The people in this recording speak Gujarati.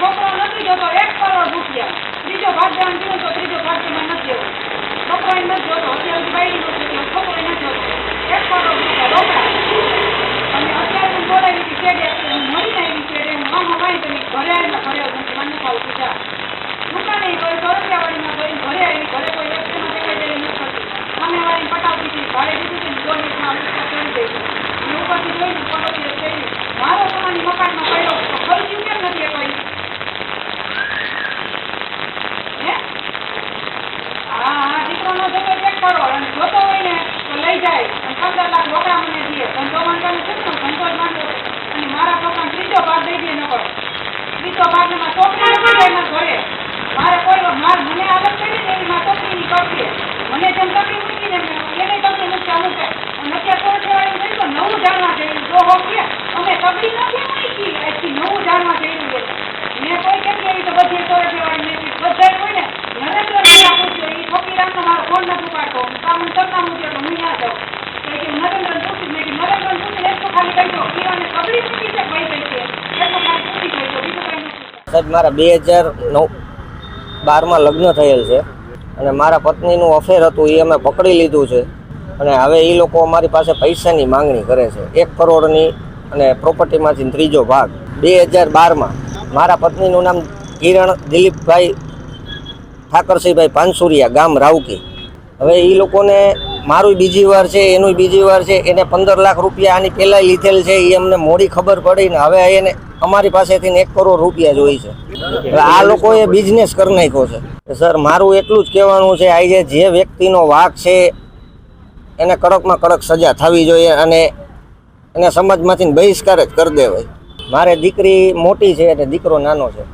છોકરો નથી જોતો, એક કરોડ રૂપિયા. ત્રીજો ભાગદાન જોયું તો ત્રીજો ભાગ ભાગદાન નથી જોતો છોકરો એ નથી જોતો, અત્યારે બાયડી નથી જોતો છોકરો એ નથી જોતો. એક કરોડ રૂપિયા રોકડા અને અત્યારે હું બોલાવી હતી કેડે હું મળીને આવી કેડે હું મામા ભાઈ તમે ઘરે આવીને ઘરે હું મને ખાવ પૂજા દુકાને કોઈ સરસિયાવાળીમાં કોઈ ઘરે આવી, ઘરે કોઈ વ્યક્તિમાં દેખાઈ દેવી નથી કરતી સામે વાળી પટાવતી હતી ભાડે દીધી હતી ને કોઈ રીતના કરી દઈશું અને ઉપરથી જોઈને પગથી મારો તમારી મકાનમાં કરો અને જોતો હોય ને તો લઈ જાય. અને પંદર લાખ રોકડા મને દે. ધંધો માંગવાનું છે ને ધંધો જ અને મારા પપ્પા ત્રીજો ભાગ દઈ દે ન કરો ત્રીજો ભાગ એમાં ચોકડી નથી જાય એમાં ઘરે મારે કોઈ માર મને આદત કરી ને એવી માં ચોકડીની કરશે મને જેમ તકલીફ મૂકી ને એને તકલીફ નથી અમુક અને અત્યારે કોઈ કહેવાય નહીં તો નવું જાણવા જઈ જો હો કે અમે તકલીફ નથી મૂકી આજથી નવું જાણવા જઈ રહ્યું છે મેં કોઈ કેમ કે તો બધી સોરે દેવાની મેં બધા હોય ને નરેન્દ્ર મોદી પૂછ્યો એ ફકીરામનો મારો ફોન નથી પાડતો કામ સરનામું છે તો હું ના જાઉં તો કે નરેન્દ્ર પૂછ્યું મેં કીધું નરેન્દ્ર પૂછ્યું એટલું ખાલી કહી દો પીવાને તકલીફ મૂકી છે ભાઈ ગઈ છે એટલું ખાલી પૂછી કહી દો બીજું કઈ નથી સાહેબ, મારા બે હજાર નવ બારમાં લગ્ન થયેલ છે અને મારા પત્નીનું અફેર હતું એ અમે પકડી લીધું છે. અને હવે એ લોકો અમારી પાસે પૈસાની માંગણી કરે છે. એક કરોડની અને પ્રોપર્ટીમાંથી ત્રીજો ભાગ. બે હજાર બારમાં મારા પત્નીનું નામ કિરણ દિલીપભાઈ ઠાકરસિંહભાઈ પાનસુરિયા ગામ રાવકી હવે એ લોકોને મારું બીજી વાર છે એનું બીજી વાર છે, એને પંદર લાખ રૂપિયા આની પહેલાં લીધેલ છે એ અમને મોડી ખબર પડી ને હવે એને અમારી પાસેથી એક કરોડ રૂપિયા જોઈ છે. એટલે આ લોકોએ બિઝનેસ કરી નાખ્યો છે. સર, મારું એટલું જ કહેવાનું છે આજે જે વ્યક્તિનો વાક છે, એને કડકમાં કડક સજા થવી જોઈએ અને એને સમાજમાંથી બહિષ્કાર જ કરી દેવાય. મારે દીકરી મોટી છે અને દીકરો નાનો છે.